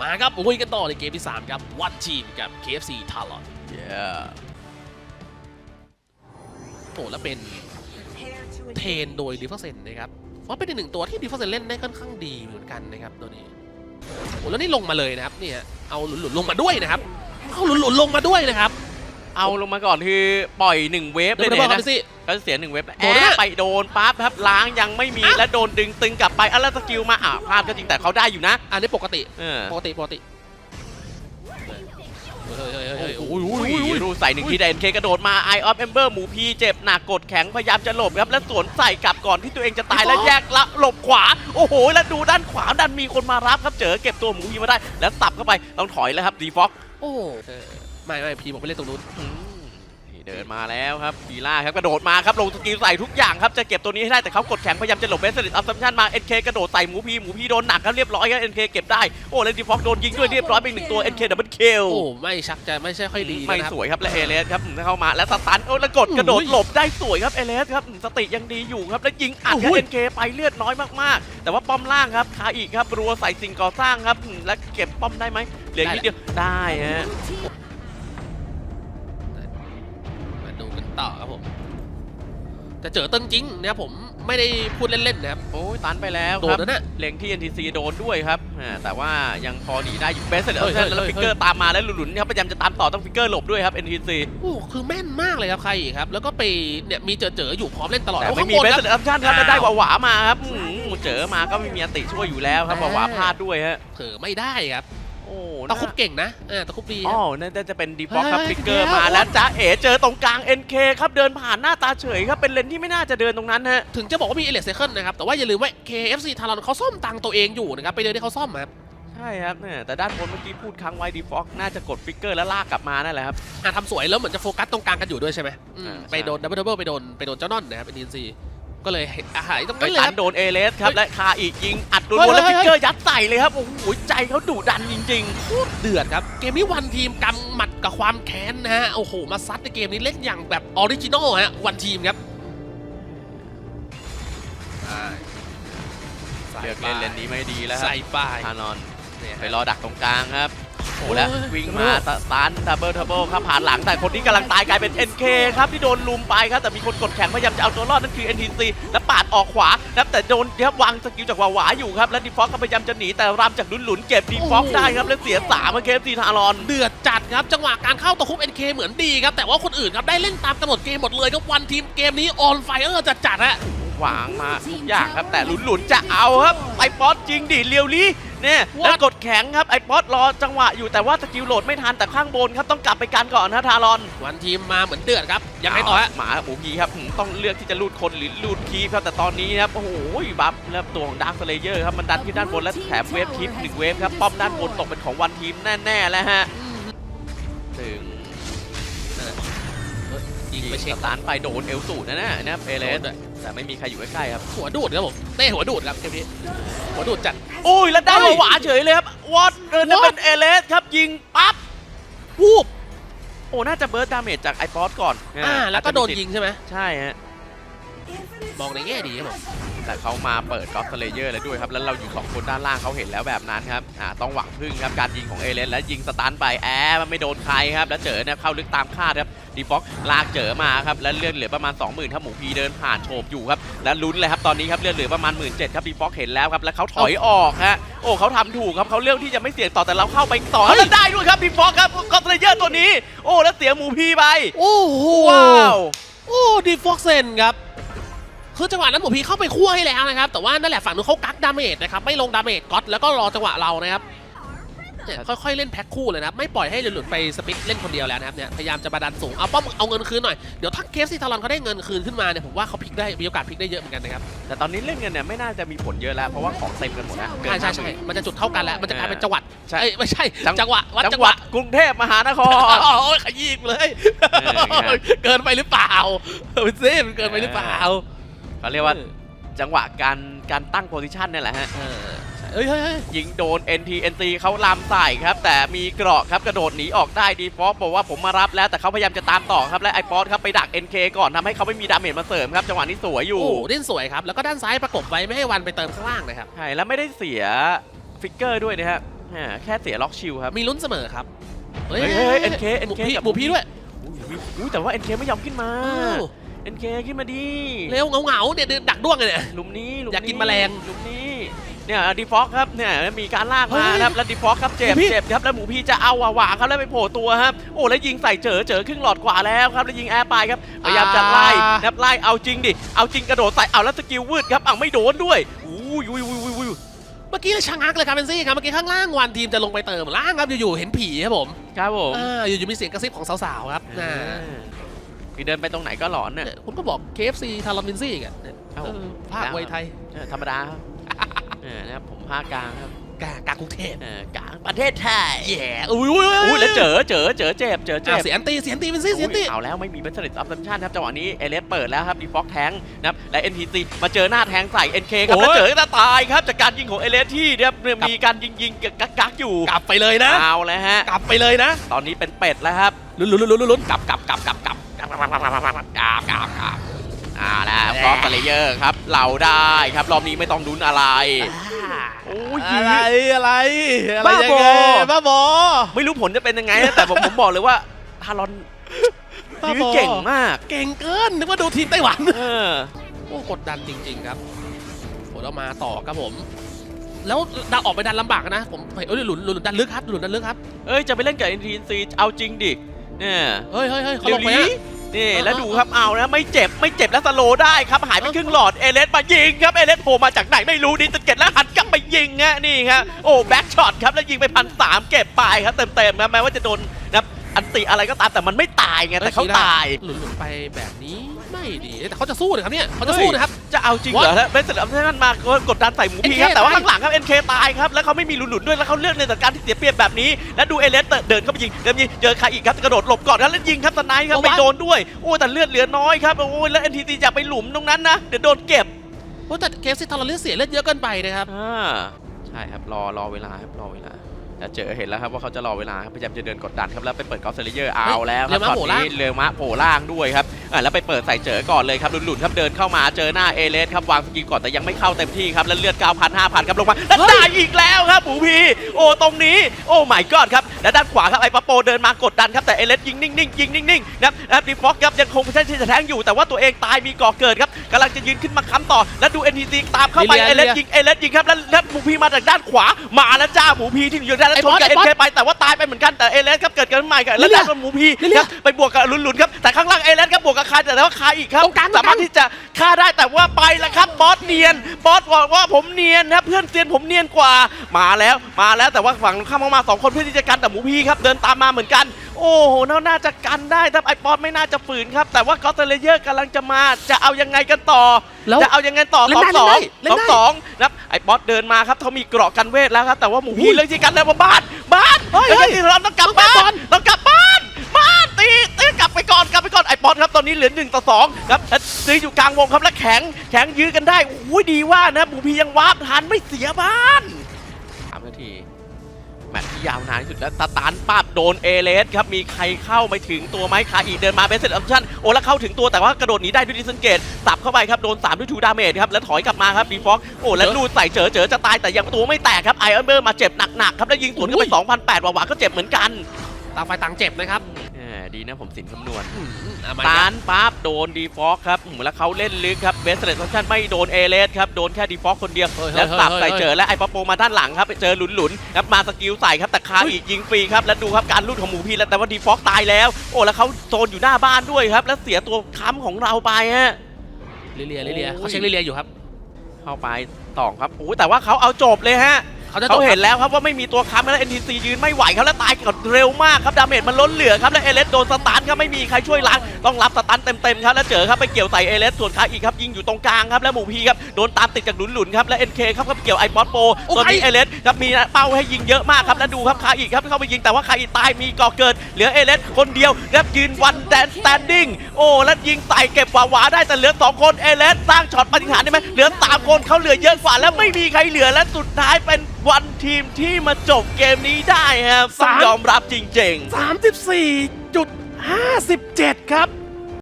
มาครับลุยกันต่อในเกมที่ 3 ครับ วัดทีมกับ KFC Talon โอ้แล้วเป็นเทรนโดยดิฟเฟอร์เซนนะครับว่าเป็นอีกหนึ่งตัวที่ดิฟเฟอร์เซนเล่นได้ค่อนข้างดีเหมือนกันนะครับตัวนี้โอ้แล้วนี่ลงมาเลยนะครับเนี่ยเอาหลุนๆลงมาด้วยนะครับเอาหลุนๆลงมาด้วยนะครับ เอาลงมาก่อนคือปล่อยหนึ่งเวฟเลเดี๋ยยวเนี่ย เดี๋ยวนะไปสิก็เสียหนึ่งเวฟโดนแล้วแอะนะไปโดนปั๊บครับล้างยังไม่มีอะและโดนดึงตึงกลับไปอะแล้วสกิลมาอะพลาดก็จริงแต่เขาได้อยู่นะ อันนี้ปกติเออปกติปกติเฮ้ยเฮ้ยเฮ้ยเฮ้ยโอ้โอ้โหยโอ้ยโอ้ยโอ้ยรูใส่หนึ่งทีแต่เอ็นเคกระโดดมา Eye of Ember หมูพีเจ็บหนักกดแข็งพยายามจะหลบครับ แล้วสวนใส่กลับก่อนที่ตัวเองจะตายแล้วแยกละหลบขวา โอ้โห แล้วดูด้านขวาดันมีคนมารับครับเจอเก็บตัวหมูพีมาได้ แล้วสับเข้าไปต้องถอยแล้วครับดีฟ็อกโอ้เออไม่ไม่พีบอกไปเล่นตรงนู้นนี่ เดินมาแล้วครับพีล่าครับกระโดดมาครับลงสกิลใส่ทุกอย่างครับจะเก็บตัวนี้ให้ได้แต่เขากดแข็งพยายามจะหลบเบสซิลิตอัพซัมชันมา NK กระโดดใส่หมูพีหมูพีโดนหนักครับเรียบร้อยครับ NK เก็บได้โอ้แล้วดีฟ็อกโดนยิงด้วยเรียบร้อยไปอีกหนึ่งตัว NK ดับเบิลคิลโอ้ไม่ชักจะไม่ใช่ค่อยดีไม่นะครับสวยครับและเอเลสครับเข้ามาแล้วสตันโอ้แล้วกดกระโดดอุ้ยหลบได้สวยครับเอเลสครับสติยังดีอยู่ครับแล้วยิงอัดกับอุ้ย NK ไปเลือดน้อยมากๆ แต่ว่าป้อมล่างครับคาอีกครับรัวใส่สิ่งก่อสร้างครับและเก็บป้อมได้ไหมเหลืออีกนิดเดียวได้ฮะ ต่อครับผมแต่เจอเติ้งจริงนะครับผมไม่ได้พูดเล่นๆนะครับ โอ้ยตันไปแล้วโดคนรับแล้วนะเล็งที่ NTC โดนด้วยครับอ่าแต่ว่ายังพอหนีได้อยู่เบสเสร็จแล้วเฮ้ยเฮ้ยแล้วเฮ้ยฟิกเกอร์ตามมาแล้วหลุนๆครับพยายามจะตามต่อต้องฟิกเกอร์หลบด้วยครับ NTC โอ้คือแม่นมากเลยครับใครอีกครับ แล้วก็ไปเนี่ยมีเจอเจออยู่พร้อมเล่นตลอดแต่แล้วไม่ข้างมีบนเบสคเสรับร็จอัพชั่นครับแล้วได้อ้าวหวาๆมาครับอืมเจอมาก็ไม่มีอติช่วยอยู่แล้วครับอ่าหวาๆพลาดด้วยฮะเผลอไม่ได้ครับ โอ้ตะคุบเก่งนะเออตะคุบดีคอ๋รัอบนั่นจะเป็นดีฟ็อกครับเฮ้ยฟิกเกอร์เดี๋ยวมาแล้วจ้าเอ๋เจอตรงกลาง NK ครับเดินผ่านหน้าตาเฉยครับเป็นเลนที่ไม่น่าจะเดินตรงนั้นฮะถึงจะบอกว่ามีเอเลสเซเคิลนะครับแต่ว่าอย่าลืมว่า KFC ทารอนเขาซ่อมตังค์ตัวเองอยู่นะครับไปเดินที่เขาซ่อมครับใช่ครับเนี่ยแต่ด้านบนเมื่อกี้พูดค้างไว้ดีฟ็อกน่าจะกดฟิกเกอร์แล้วลากกลับมานั่นแหละครับอะทำสวยแล้วเหมือนจะโฟกัสตรงกลางกันอยู่ด้วยใช่ไหมอืมอ่าใช่ไปโดนดับเบิลดับเบิลไปโดนไปโดนเจ้านอนนะครับเป็นดีซี ก็เลยอะหายตรงไปนั้นเลยตัคนรับโดนเอเลสครับเฮ้ยและคาอีกยิง อัดโดนเฮ้ยแล้วเฮ้ฟิยกเกอร์ยัดใส่เลยครับ โอ้โห ใจเขาดุดันจริงโคตรเดือดครับ เกมนี้วันทีมกำหมัดกับความแค้นนะฮะ โอ้โห มาซัดในเกมนี้เล่นอย่างแบบออริจินอลฮะ วันทีมครับๆเลือกเล่นเลนนี้ไม่ดีแล้วครัใส่บป้ายคานอนเนี่ยไปรอดักตรงกลางครับ โอ้โหแล้วโอ้ยวิ่งมาสตันดับเบิลทับเบิลครับผ่านหลังแต่คนที่กำลังตายกลายเป็น NK ครับที่โดนลุมไปครับแต่มีคนกดแข็งพยายามจะเอาตัวรอดนั่นคือ NTC แล้วปาดออกขวาครับแต่โดนครับวางสกิลจากหวาๆอยู่ครับแล้วดีฟ็อกก็พยายามจะหนีแต่รำจากหลุนๆเก็บดีฟ็อกได้ครับแล้วเสียสามเคฟซีทารอนเดือดจัดครับจังหวะการเข้าตะคุบ NK เหมือนดีครับแต่ว่าคนอื่นครับได้เล่นตามกำหนดเกมหมดเลยครับวันทีมเกมนี้ออนไฟเออร์จัดจัดๆฮะ หวางมาทุกอย่างครับ แต่หลุนๆจะเอาครับไอป๊อตจริงดิเรียวลี่เนี่ยแล้วกดแข็งครับไอป๊อตรอจังหวะอยู่แต่ว่าสกิลโหลดไม่ทันแต่ข้างบนครับต้องกลับไปกันก่อนนะทารอนวันทีมมาเหมือนเดือดครับยังไงต่อฮะหมาหมูพีครับหืมต้องเลือกที่จะลูดคนหรือลูดคีฟครับแต่ตอนนี้ครับโอ้โหบัฟแล้วตัวของดาร์คสเลเยอร์ครับมันดันที่ด้านบนและแถมเวฟคีฟหนึ่งเวฟครับป้อมด้านบนตกเป็นของวันทีมแน่ๆแล้วฮะ ยิงไปเช็คสตาร์ทไปโดนเอลสูดนะนะนะครับเอเลสโดนด้วยแต่ไม่มีใครอยู่ใกล้ๆครับหัวดูดครับผมเต้หัวดูดครับเกมนี้หัวดูดจัดโอ้ยแล้วได้เฮ้ยหวาเฉยเลยครับวอตเออนั่น What? เป็นเอเลสครับยิงปั๊บวูบโอ้น่าจะเบิร์ดดาเมจจากไอป๊อตก่อนอ่าแล้วก็โดนยิงใช่ไหมใช่ฮะมองในแง่ดีครับผมแต่เขามาเปิดกอล์ฟสเลเยอร์แล้วด้วยครับ แล้วเราอยู่สองคนด้านล่างเขาเห็นแล้วแบบนั้นครับอ่าต้องหวังพึ่งครับ การยิงของเอเลนแล้วยิงสตันไปแอร์มันไม่โดนใครครับ แล้วเจอเนี่ยเข้าลึกตามคาดครับ ดีฟ็อกลากเจอมาครับแล้วเลือดเหลือประมาณ 20,000ถ้าหมูพีเดินผ่านโฉบอยู่ครับแล้วลุ้นเลยครับตอนนี้ครับเลือดเหลือประมาณ 1 7ื่นครับดีฟ็อกเห็นแล้วครับแล้วเขาถอยออกฮะโอ้เขาทำถูกครับเขาเลือกที่จะไม่เสี่ยงต่อแต่เราเข้าไปต่อเฮ้ยแล้วได้ด้วยครับดีฟ็อกครับกอล์ฟสเลเยอร์ตัวนี้ โอ้แล้วเสียหมูพีไปโอ้โหว้าวโอ้ดีฟ็อกเซนครับคือจังหวะนั้นหมูพีเข้าไปคั่วให้แล้วนะครับแต่ว่านั่นแหละฝั่งนู้นเขากักดาเมจนะครับไม่ลงดาเมจก๊อตแล้วก็รอจังหวะเรานะครับ เนี่ยค่อยๆเล่นแพ็คคู่เลยนะครับไม่ปล่อยให้หลุดๆไปสปิกเล่นคนเดียวแล้วนะครับเนี่ยพยายามจะมาดันสูงเอาป้อมเอาเงินคืนหน่อยเดี๋ยวถ้าเคฟซีทารอนเขาได้เงินคืนขึ้นมาเนี่ยผมว่าเขาพลิกได้มีโอกาสพลิกได้เยอะเหมือนกันนะครับแต่ตอนนี้เล่นกันเนี่ยไม่น่าจะมีผลเยอะแล้วเพราะว่าของเต็มกันหมดแล้วเกินใช่ใช่ห้าหใช่มื่นมันจะจุดเท่ากันแล้วมันจะกลายเป็นจังหวัดใช่เอ้ยไม่ใช่จังจังหวะวัดจัจังงหหวัวะดกรุงเทพมหานครโอ้ยขยี้อีกเลยเออไงเกินไปหรือเปล่าเฮ้ยซิมันเกินไปหรือเปล่าเขาเรียกว่าจังหวะการการตั้งโพซิชันเนี่ยแหละฮะ เออเฮ้ยเฮ้ยเฮ้ยยิงโดน NT NC เขาลามใส่ครับ แต่มีเกราะครับกระโดดหนีออกได้ดีฟอสบอกว่าผมมารับแล้วแต่เขาพยายามจะตามต่อครับและไอปอสครับไปดัก NK ก่อนทำให้เขาไม่มีดาเมจมาเสริมครับจังหวะนี้สวยอยู่โอ้เล่นสวยครับแล้วก็ด้านซ้ายประกบไว้ไม่ให้วันไปเติมข้างล่างนะครับใช่แล้วไม่ได้เสียฟิกเกอร์ด้วยนะฮะแหมแค่เสียล็อกชิลครับมีลุ้นเสมอครับเฮ้ยเฮ้ย NK หมู NK พี่กับหมูพี่ด้วยอุ้ยแต่ว่า NK ไม่ยอมขึ้นมาอ้าว NK ขึ้นมาดีเร็วเหงาๆเนี่ยเดินดักด้วงเลยเนี่ยหลุมนี้หลุมอยากกินแมลงหลุมนี้ เนี่ยดีฟอกครับเนี่ยมีการลากเฮ้มายนะครับแล้วดีฟอกครับเจ็บหมูพี่เจ็บครับแล้วหมูพี่จะเอาอะหวาครับแล้วไปโผล่ตัวครับโอ้แล้วยิงใส่เจอเจอครึ่งหลอดขวาแล้วครับแล้วยิงแอร์ไปครับพยายามจะไล่นะครับไล่เอาจริงดิเอาจริงกระโดดใส่เอาแล้วสกิลวืดครับเอาไม่โดนด้วยอุ้ยอุ้ยอุ้ยอุ้ยอุ้ยเมื่อกี้เลยชะงักเลยครับเบนซี่ครับเมื่อกี้ข้างล่างวันทีมจะลงไปเติมล่างครับอยู่ๆเห็นผีครับผมครับผมอ่าอยู่ๆมีเสียงกระซิบของสาวๆครับน่าคือเดินไปตรงไหนก็หลอนเนี่ยเนี่ยคุณก็บอก KFC ทารอนเบนซี่กันเนี่ยครับผมเออภาคไวยไทยเออธรรมดาครับ เออนะครับผมภาคกลางครับกากากรุงเทพเออกลางประเทศไทยแย่อุ้ยอุ้ยอุ้ยแล้วเจอเจอเจอเจ็บเจอเจ็อะบเสียนตีเสียนตีเบนซี่เสียนตีอุ้เอาแล้วไม่มีเบสเซอร์อัพซัมชันครับจังหวะนี้เอเลสเปิดแล้วครับดีฟอกแทงนะครับและ NTC มาเจอหน้าแทงใส่ NK ครับโอ้ยแล้วเจอหน้าตายครับจากการยิงของเอเลสที่เนี่ยมีการยิงยิงกักกักอยู่กลับไปเลยนะเอาแล้วฮะกลับไปเลยนะ ตอนนี้เป็นเป็ดแล้วครับลุ้นลุ้นลุ้นลุ้นกลับกลับกลับกลับกลับกลับกลับกลับ อ่าแล้วก็สเลเยอร์ครับ เราได้ครับรอบนี้ไม่ต้องดุนอะไรโอ้ยอะไรอะไรอะไรบ้ายังบอไงบ้าบอไม่รู้ผลจะเป็นยังไงนะแต่ผมผมบอกเลยว่าทารอนบ้ายื้บออเก่งมาก เก่งเกินนึกว่าดูทีมไต้หวันเออโอ้กดดันจริง ๆ ครับผลออกมาต่อครับผม แล้วดันออกไปดันลำบากนะผมเอ้ยหลุนหลุนดันลึกครับหลุนดันลึกครับเอ้ยจะไปเล่นกับ NTC เอาจริงดิเนี่ยเฮ้ยเฮ้ยเฮ้ยเขาเร็ลวงไปนี้นะ นี่เออแล้วดูเออครับเอานะไม่เจ็บไม่เจ็บแล้วสโลว์ได้ครับหายไปครึ่งหลอดเอเลสมายิงครับเอเลสโผล่มาจากไหนไม่รู้ดิสเก็ตแล้วหันกลับไปยิงฮะนี่ครับโอ้แบ็กช็อตครับแล้วยิงไปพันสามเก็บไปครับเต็มๆครับแม้ว่าจะโดนนะครับอันติอะไรก็ตามแต่มันไม่ตายไงแต่เขาตายหลุนหลุนไปแบบนี้ไม่ดีแต่เขาจะสู้นะครับเนี่ยเขาจะสู้นะครับ จะเอาจริงเหรอฮะเป็นสลับท่านมากดดันใส่หมูพีครับ NK แต่ว่าตายข้างหลังครับ NK ตายครับ แล้วเขาไม่มีหลุนๆด้วย แล้วเขาเลือกในสถานการณ์ที่เสียเปรียบแบบนี้ แล้วดูเอเลสเดินเข้าไปยิงเดินยิงเจอใครอีกครับกระโดดหลบก่อนครับแล้วยิงครับสไนป์ครับเอาวะไม่โดนด้วยโอ้แต่เลือดเหลือน้อยครับโอ้ยแล้ว NTT จะไปหลุมตรงนั้นนะเดี๋ยวโดนเก็บโอ้แต่เคสซิทารอนเลือดเสียเลือดเยอะเกินไปนะครับอ่าใช่ครับรอรอเวลาครับรอเวลา แต่เจอเห็นแล้วครับว่าเขาจะรอเวลาครับพยายามจะเดินกดดันครับแล้วไปเปิดกอล์ฟเซเลเยอร์เอาแล้วครับเรือม้าช็อตโผล่ล่างนี้เรือม้าโผล่ล่างด้วยครับอ่าแล้วไปเปิดใส่เจอก่อนเลยครับหลุนๆครับเดินเข้ามาเจอหน้าเอเลสครับวางสกิลก่อนแต่ยังไม่เข้าเต็มที่ครับแล้วเลือด9,000 5,000ครับลงมาแล้วได้อีกแล้วครับหมูพีโอ้ตรงนี้โอ้ my god ครับและด้านขวาครับไอ้ปะโปเดินมากดดันครับแต่เอเลสยิงนิ่งๆยิงนิ่งๆนะครับนะครับดีฟ็อกครับยังคงใช้ที่จะแทงอยู่แต่ว่าตัวเองตายมีก่อเกิดครับกำลังจะยืนขึ้นมาค้ำต่อแล้วดู NTC ตามเข้าไปลิเอเลีเลยสยิงเอเลสยิงครับแล้วแล้วหมูพีมาจากด้านขวามาแล้วจ้าหมูพีที่อยู่ด้านแล้วชนกับไอ้เอ็นบอสเคไปแต่ว่าตายไปเหมือนกันแต่เอเลสครับเกิดกันใหม่กับลิแล้วเลียด้านหมูพีลิเลียครับไปบวกกับลุนๆครับแต่ข้างล่างเอเลสครับบวกกับคาแต่ว่าคาอีกครับตรงกลางตรงกลางสามารถที่จะฆ่าได้แต่ว่าไปแล้วครับบอสเนียนบอสบอกว่าผมเนียนนะครับเพื่อนเซียนผมเนียนกว่ามาแล้วมาแล้วแต่ว่าฝั่งข้ามมาสองคนเพื่อที่จะกันแต่หมูพีครับเดินตามมาเหมือนกัน โอ้โหน่าน่าจะกันได้ถ้าไอปอสไม่น่าจะฝืนครับ แต่ว่ากอสเตเลเยอร์กำลังจะมา จะเอายังไงกันต่อแล้วจะเอายังไงต่อเล่สนองได้สองเล่สนองได้สองนะครับไอปอสเดินมาครับเขามีเกราะกันเวทแล้วครับ แต่ว่าหมูอุ้พียเลยที่กันแล้วว่าบ้านบ้านเฮ้ยเฮ้เฮ้ยยเราต้องกลับต้องกลับบ้าก่อนนต้องกลับบ้านบ้านตีตีกลับไปก่อนกลับไปก่อนไอปอสครับตอนนี้เหลือหนึ่งต่อสองครับแล้วตีอยู่กลางวงครับแล้วแข็งแข็งยื้อกันได้โอ้ยดีว่านะหมูพียังวาร์ปทันไม่เสียบ้านสามนาที แมตช์ที่ยาวนานที่สุดแล้วตาตานป้าบโดนเอเลสครับ มีใครเข้าไปถึงตัวไหมคาอีเดินมาเบสเซตออปชั่นโอ้แล้วเข้าถึงตัวแต่ว่ากระโดดหนีได้ด้วยดิสเซนเกตสับเข้าไปครับโดน3ด้วยทูดาเมจครับแล้วถอยกลับมาครับดีฟอกโอ้แล้วลูดใส่เจอเจอจะตายแต่ยังตัวไม่แตกครับไอออนเบอร์มาเจ็บหนักๆครับแล้วยิงสวนเข้าไปอุ้ย2,008ว่าหวาก็เจ็บเหมือนกันต่างฝ่ายต่างเจ็บนะครับแหม ดีนะผมสินคำนวณอืมอะมาตาอีกนปั๊บโดนดีฟอกครับอืมแล้วเขาเล่นลึกครับเบสเซตออปชั่นไม่โดนเอเลสครับโดนแค่ดีฟอกคนเดียวเฮ้ยแล้วสับใส่ฮ้ยเจอและไอ้ปอโปมาด้านหลังครับไปเจอหลุนหลุนๆครับมาสกิลใส่ครับแต่คาเฮ้ยอีกยิงฟรีครับแล้วดูครับการลูดของหมูพีแล้วแต่ว่าดีฟอกตายแล้ว โอ้แล้วเขาโซนอยู่หน้าบ้านด้วยครับ แล้วเสียตัวค้ำของเราไปฮะ ลิเลียลิเลียโอ้ย เขาเช็คลิเลียอยู่ครับเข้าไปต่อครับโอ้แต่ว่าเขาเอาจบเลยฮะ เขาจะจเขาบเห็นแล้วครับว่าไม่มีตัวค้ำแล้ว NTC ยืนไม่ไหวครับแล้วตายก่อนเร็วมากครับดาเมจมันล้นเหลือครับแล้วเอเลสโดนสตันครับไม่มีใครช่วยล้างต้องรับสตันเต็มๆครับแล้วเจอครับไปเกี่ยวใส่เอเลสส่วนคาอีกครับยิงอยู่ตรงกลางครับแล้วหมูพีครับโดนตามติดจากหลุนๆครับแล้ว NK ครับก็ไปเกี่ยวไอปอสโปโอ้ตัวนี้ใครเอเลสครับมีเป้าให้ยิงเยอะมากครับแล้วดูครับคาอีกครับเข้าไปยิงแต่ว่าคาอีตายมีก่อเกิดเหลือเอเลสคนเดียวครับยืนวันแดนสแตนดิ้งโอ้แล้วยิงใส่เก็บหวาๆได้แต่เหลือสองคนเอเลสสร้างช็อตปาฏิหาริย์ได้ไหมเหลือสามคนเขาเหลือเยอะกว่าแล้วไม่มีใครเหลือและสุดท้ายเป็นวันทีมที่มาจบเกมนี้ได้ครับต้องสามยอมรับจริง34.57 ครับ